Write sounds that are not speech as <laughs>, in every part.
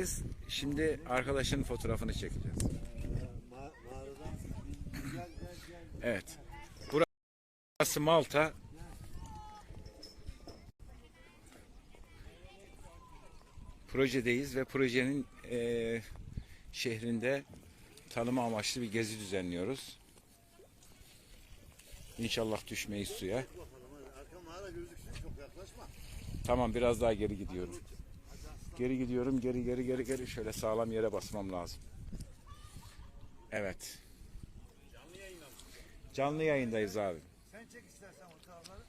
mağaradayız. Şimdi arkadaşın fotoğrafını çekeceğiz. Evet. Burası Malta. Projedeyiz ve projenin eee, şehrinde tanıma amaçlı bir gezi düzenliyoruz. İnşallah düşmeyiz suya. Tamam biraz daha geri gidiyorum. Geri gidiyorum. Geri geri geri geri şöyle sağlam yere basmam lazım. Evet. Canlı yayındayız abi. Sen çek istersen o tarafları.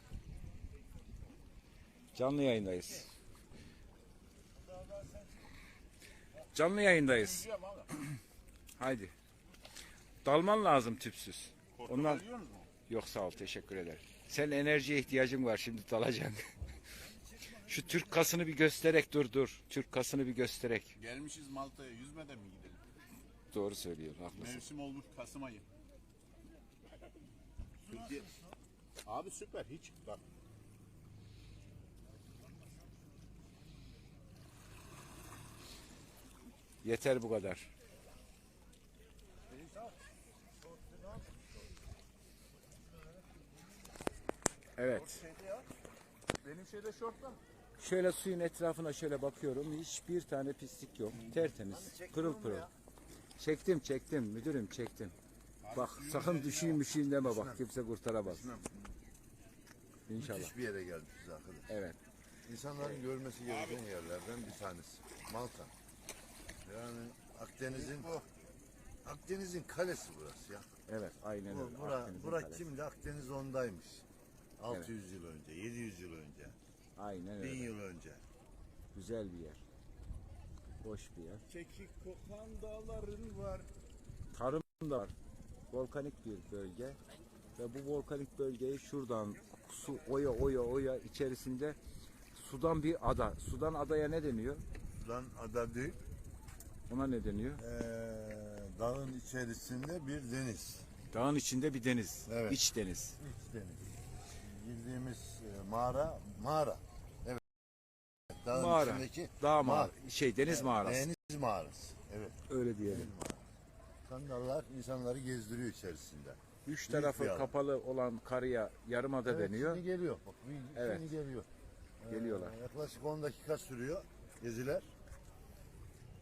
Canlı yayındayız. Canlı yayındayız. Haydi. Dalman lazım tüpsüz. Ondan yok sağ ol teşekkür ederim. Sen enerjiye ihtiyacın var şimdi dalacaksın. <laughs> Şu Türk kasını bir göstererek dur dur. Türk kasını bir göstererek. Gelmişiz Malta'ya yüzmeden mi gidelim? Doğru söylüyor haklısın. Mevsim olmuş Kasım ayı. Türkiye... Abi süper hiç bak. Yeter bu kadar. Evet. Benim şeyde şorttan. Şöyle suyun etrafına şöyle bakıyorum. Hiçbir tane pislik yok. Tertemiz. Pırıl pırıl. Çektim çektim müdürüm çektim. Bak sakın düşeyim müşeyim deme bak kimse kurtaramaz. İnşallah. Müthiş bir yere gelmişiz arkadaş. Evet. İnsanların görmesi gereken yerlerden bir tanesi. Malta. Yani Akdeniz'in Akdeniz'in kalesi burası ya. Evet aynen Bu, öyle. bura, Akdeniz'in bura kalesi. kimdi? Akdeniz ondaymış. 600 yıl önce, 700 yıl önce, Aynen 1000 öyle. yıl önce. Güzel bir yer. Boş bir yer. Kekik kokan dağların var. Tarım da var. Volkanik bir bölge. Ve bu volkanik bölgeyi şuradan su oya oya oya içerisinde sudan bir ada. Sudan adaya ne deniyor? Sudan ada değil, Ona ne deniyor? ee, dağın içerisinde bir deniz. Dağın içinde bir deniz. Evet. İç deniz. İç deniz. Bildiğimiz e, mağara, mağara. Dağın Mağara. içindeki Dağ mağara. Şey deniz mağarası. Deniz mağarası. Evet. Öyle diyelim. Sandallar insanları gezdiriyor içerisinde. Üç Büyük tarafı bir kapalı olan karıya yarımada Evet, deniyor. Şimdi geliyor. Bak, Evet. Şimdi geliyor. Ee, Geliyorlar. yaklaşık 10 dakika sürüyor geziler.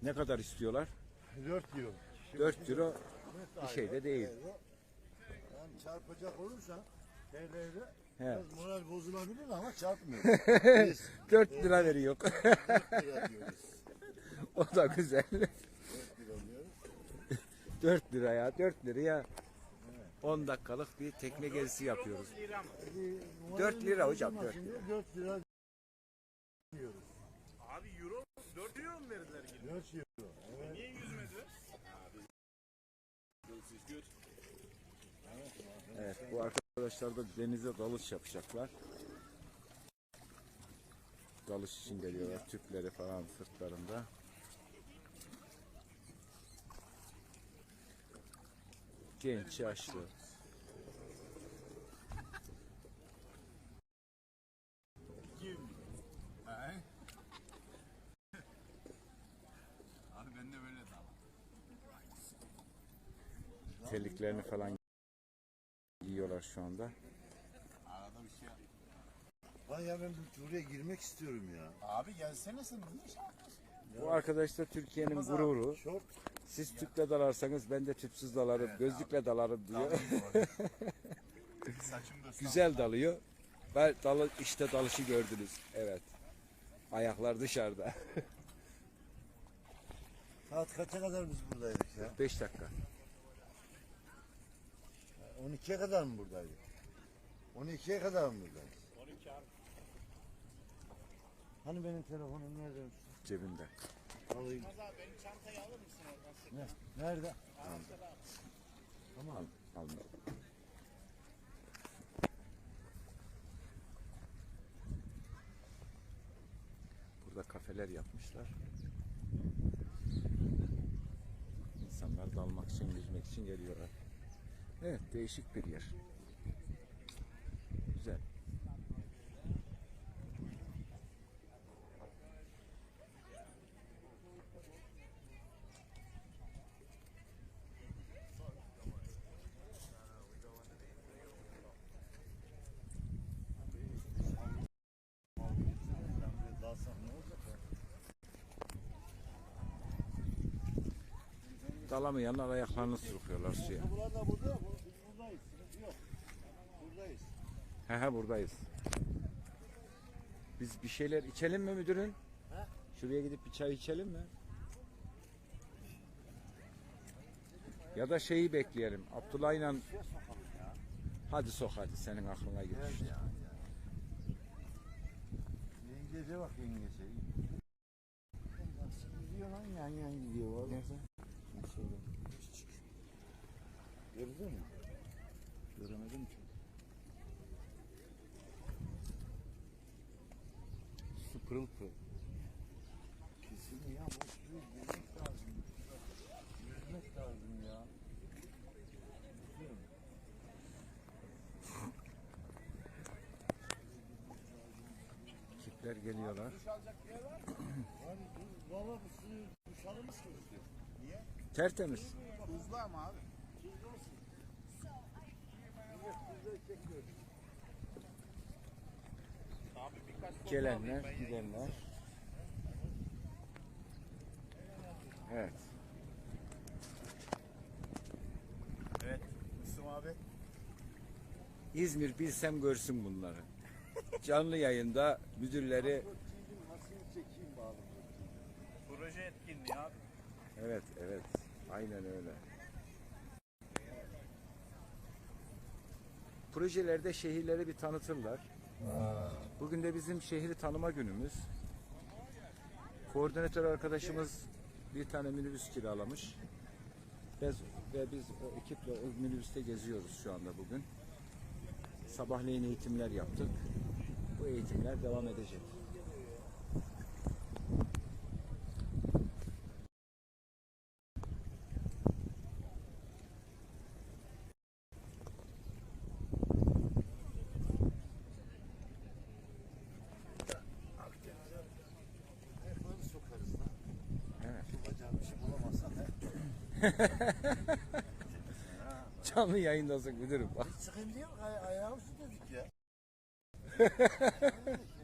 Ne kadar istiyorlar? 4 euro. 4 euro bir şey de değil. Yani çarpacak olursa TL'de He. biraz moral bozulabilir ama çarpmıyor. <laughs> Biz 4 lira veriyor. 4 lira diyoruz. o da güzel. 4 lira diyoruz. 4 lira ya 4 liraya 10 dakikalık bir tekne gezisi yapıyoruz. Hadi, 4 lira hocam, Ama 4 Şimdi 4 lira diyoruz. Abi euro 4 euro mu verdiler yine? 4 euro. Evet. Niye yüzmediler? Evet bu arkadaşlar da denize dalış yapacaklar. Dalış için geliyorlar. Tüpleri falan sırtlarında. Genç, yaşlı. Abi ben de böyle dal. Terliklerini falan giyiyorlar şu anda. Arada bir şey. Lan ya ben bu- buraya girmek istiyorum ya. Abi gelsene sen niye? Bu arkadaş da Türkiye'nin gururu. Şort. Siz tüple dalarsanız ben de tüpsüz dalarım, gözlükle dalarım diyor. <laughs> Saçım da Güzel dalıyor. Ben dalı, işte dalışı gördünüz. Evet. Ayaklar dışarıda. <laughs> Saat kaça kadar biz buradaydık ya? 5 dakika. 12'ye kadar mı buradaydık? 12'ye kadar mı buradayız? 12 abi. Hani benim telefonum nerede? Cebinde. Alayım. Kaza benim çantayı alır mısın oradan? Ne? Nerede? Al, alma. Burada kafeler yapmışlar. İnsanlar dalmak için, yüzmek için geliyorlar. Evet değişik bir yer. Güzel. Dalamayanlar ayaklarını sürüyorlar suya. Buradayız. He he buradayız. Biz bir şeyler içelim mi müdürün? He? Şuraya gidip bir çay içelim mi? Ya da şeyi bekleyelim. Suya sokalım ya. hadi sok hadi senin aklına Gel gelir. ya. Yengece bak yengece. Gidiyor lan yan yan gidiyor valla. Nerede? Gördün mü? Göremedim ki. Pırıl pırıl. Kesin ya bu suyu yüzmek lazım. Yüzmek lazım ya. Kipler geliyorlar. Duş alacak bir yer var mı? Abi bu valla bu suyu dışarı mı sürüyor? Niye? Tertemiz. Tuzlu ama abi. Tuzlu musun? Millet tuzlu çekiyor. Gelenler, gidenler. Evet. Evet. Müslüm abi. İzmir bilsem görsün bunları. Canlı yayında müdürleri. Proje etkinliği abi. Evet, evet. Aynen öyle. Projelerde şehirleri bir tanıtırlar. Bugün de bizim şehri tanıma günümüz. Koordinatör arkadaşımız bir tane minibüs kiralamış. Biz, ve biz o ekiple o minibüste geziyoruz şu anda bugün. Sabahleyin eğitimler yaptık. Bu eğitimler devam edecek. Ayaklarını sokarız lan. Evet. Sokacağım bir şey bulamazsak. he. <laughs> Canlı yayındasın müdürüm. Hiç sıkıntı yok. Ay ayağım su dedik ya. <laughs>